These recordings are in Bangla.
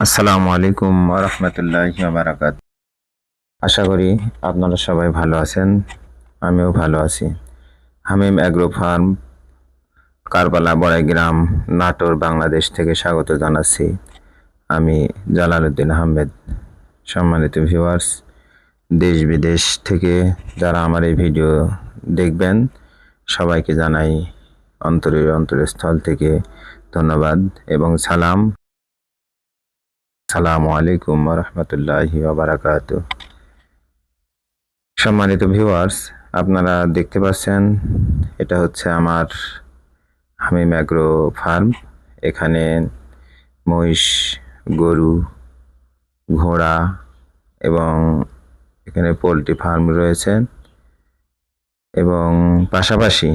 আসসালামু আলাইকুম রহমতুল্লাহ বারাকাত আশা করি আপনারা সবাই ভালো আছেন, আমিও ভালো আছি। হামিম অ্যাগ্রো ফার্ম কারবালা বড়াই গ্রাম নাটোর, বাংলাদেশ থেকে স্বাগত জানাচ্ছি। আমি জালালউদ্দিন আহমেদ। সম্মানিত ভিউয়ার্স দেশ বিদেশ থেকে যারা আমার এই ভিডিও দেখবেন, সবাইকে জানাই অন্তরের অন্তরস্থল থেকে ধন্যবাদ এবং সালাম। সালামু আলাইকুম রহমতুল্লাহি বারাকাত সম্মানিত ভিউয়ার্স, আপনারা দেখতে পাচ্ছেন, এটা হচ্ছে আমার হামিম অ্যাগ্রো ফার্ম। এখানে মহিষ, গরু, ঘোড়া এবং এখানে পোলট্রি ফার্ম রয়েছে। এবং পাশাপাশি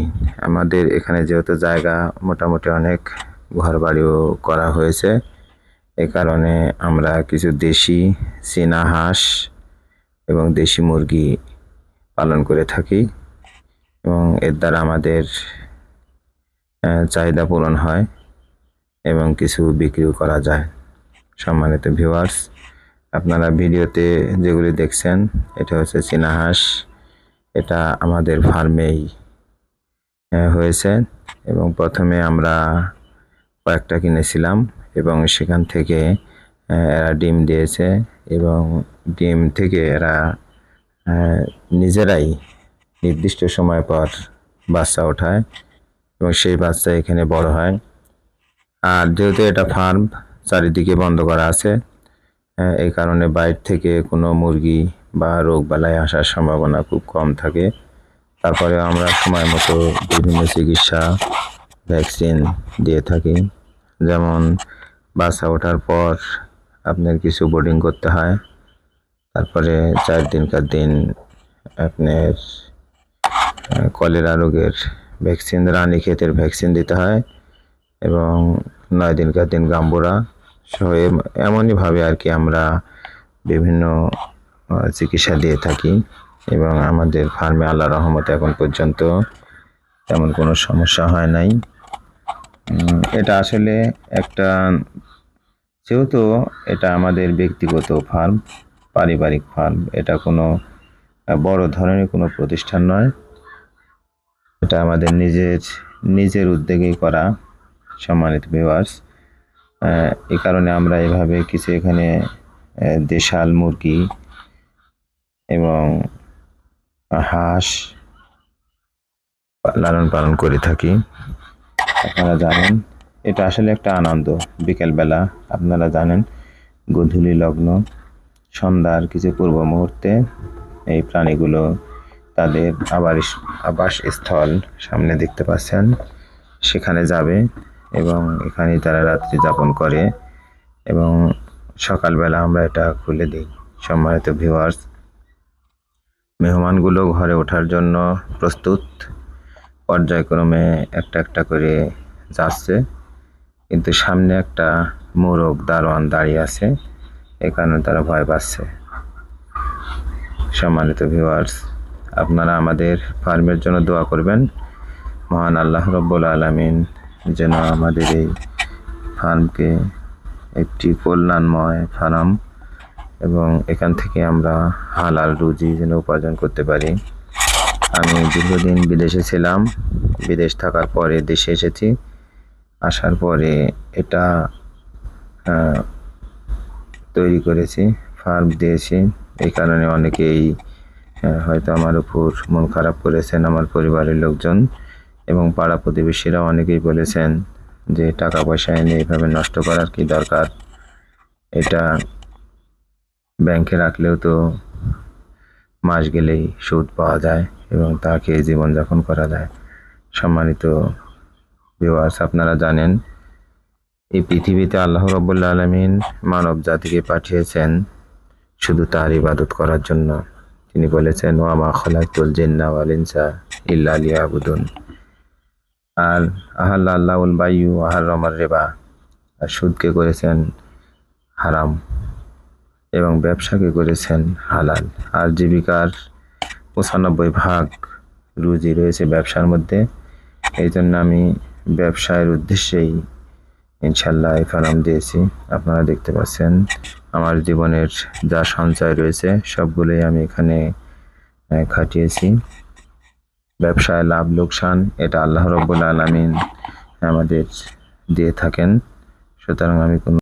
আমাদের এখানে যেহেতু জায়গা, মোটামুটি অনেক ঘর বাড়িও করা হয়েছে। এ কারণে আমরা কিছু দেশি চীনা হাঁস এবং দেশি মুরগি পালন করে থাকি এবং এর দ্বারা আমাদের চাহিদা পূরণ হয় এবং কিছু বিক্রিও করা যায়। সম্মানিত ভিউয়ার্স আপনারা ভিডিওতে যেগুলি দেখছেন, এটা হচ্ছে চীনা হাঁস। এটা আমাদের ফার্মেই হয়েছে এবং প্রথমে আমরা কয়েকটা কিনেছিলাম। এবং সেখান থেকে এরা ডিম দিয়েছে এবং ডিম থেকে এরা নিজেরাই নির্দিষ্ট সময় পর বাচ্চা ওঠায় এবং সেই বাচ্চা এখানে বড় হয়। আর যেহেতু এটা ফার্ম, চারিদিকে বন্ধ করা আছে এই কারণে বাইর থেকে কোনো মুরগি বা রোগ বালাই আসার সম্ভাবনা খুব কম থাকে। তারপরে আমরা সময় মতো বিভিন্ন চিকিৎসা, ভ্যাকসিন দিয়ে থাকি। যেমন বাচ্চা ওঠার পর আপনার কিছু বোর্ডিং করতে হয়, তারপরে চার দিনকার দিন আপনার কলেরা রোগের ভ্যাকসিন রানী ক্ষেতের ভ্যাকসিন দিতে হয় এবং নয় দিনকার দিন গাম্বুরা সহ এমনইভাবে আর কি আমরা বিভিন্ন চিকিৎসা দিয়ে থাকি এবং আমাদের ফার্মে আল্লাহ রহমতে এখন পর্যন্ত তেমন কোনো সমস্যা হয় নাই। এটা আসলে একটা, যেহেতু এটা আমাদের ব্যক্তিগত ফার্ম, পারিবারিক ফার্ম, এটা কোনো বড় ধরনের কোনো প্রতিষ্ঠান নয়। এটা আমাদের নিজের নিজের উদ্যোগেই করা, সম্মানিত ভিউয়ার্স এই কারণে আমরা এভাবে কিছু এখানে দেশাল মুরগি এবং হাঁস লালন পালন করে থাকি। আপনারা জানেন, এটা আসলে একটা আনন্দ। বিকেলবেলা আপনারা জানেন, গধূলি লগ্ন, সন্ধ্যার কিছু পূর্ব মুহূর্তে এই প্রাণীগুলো তাদের আবার আবাসস্থল সামনে দেখতে পাচ্ছেন। সেখানে যাবে এবং এখানে তারা রাত্রি যাপন করে এবং সকালবেলা আমরা এটা খুলে দিই। সম্মানিত ভিউয়ার্স মেহমানগুলো ঘরে ওঠার জন্য প্রস্তুত। পর্যায়ক্রমে একটা একটা করে যাচ্ছে। কিন্তু সামনে একটা মোরগ দারোয়ান দাঁড়িয়ে আছে। এ কারণে তারা ভয় পাচ্ছে। সম্মানিত ভিউয়ার্স আপনারা আমাদের ফার্মের জন্য দোয়া করবেন। মহান আল্লাহ রব্বুল আলমিন যেন আমাদের এই ফার্মকে একটি কল্যাণময় ফার্ম এবং এখান থেকে আমরা হালাল রুজি যেন উপার্জন করতে পারি। আমি দীর্ঘদিন বিদেশে ছিলাম। বিদেশ থাকার পরে দেশে এসেছি। আসার পরে এটা তৈরি করেছি, ফার্ম দিয়েছি। এই কারণে অনেকেই হয়তো আমার উপর মন খারাপ করেছেন আমার পরিবারের লোকজন এবং পাড়া প্রতিবেশীরা অনেকেই বলেছেন যে টাকা পয়সা এনে এইভাবে নষ্ট করার কি দরকার? এটা ব্যাংকে রাখলেও তো মাস গেলেই সুদ পাওয়া যায় এবং তা খেয়ে জীবনযাপন করা যায়। সম্মানিত ভিউয়ার্স আপনারা জানেন, এই পৃথিবীতে আল্লাহ রব্বুল্লা আলমিন মানব জাতিকে পাঠিয়েছেন শুধু তার ইবাদত করার জন্য। তিনি বলেছেন ওয়ামা খলাকুল জিন্না ওয়াল ইনসা ইল্লা লিয়াবুদুন। আর আহাল আল্লাউল বায়ু আহার রমার রেবা। আর সুদকে করেছেন হারাম। এবং ব্যবসাকে করেছেন হালাল। আর জীবিকার পঁচানব্বই ভাগ রুজি রয়েছে ব্যবসার মধ্যে। এই জন্য আমি ব্যবসায়ের উদ্দেশ্যেই ইনশাল্লাহ এই ফার্ম দিয়েছি। আপনারা দেখতে পাচ্ছেন, আমার জীবনের যা সঞ্চয় রয়েছে, সবগুলোই আমি এখানে খাটিয়েছি। ব্যবসায় লাভ, লোকসান, এটা আল্লাহ রব্বুল আলমিন আমাদের দিয়ে থাকেন। সুতরাং আমি কোনো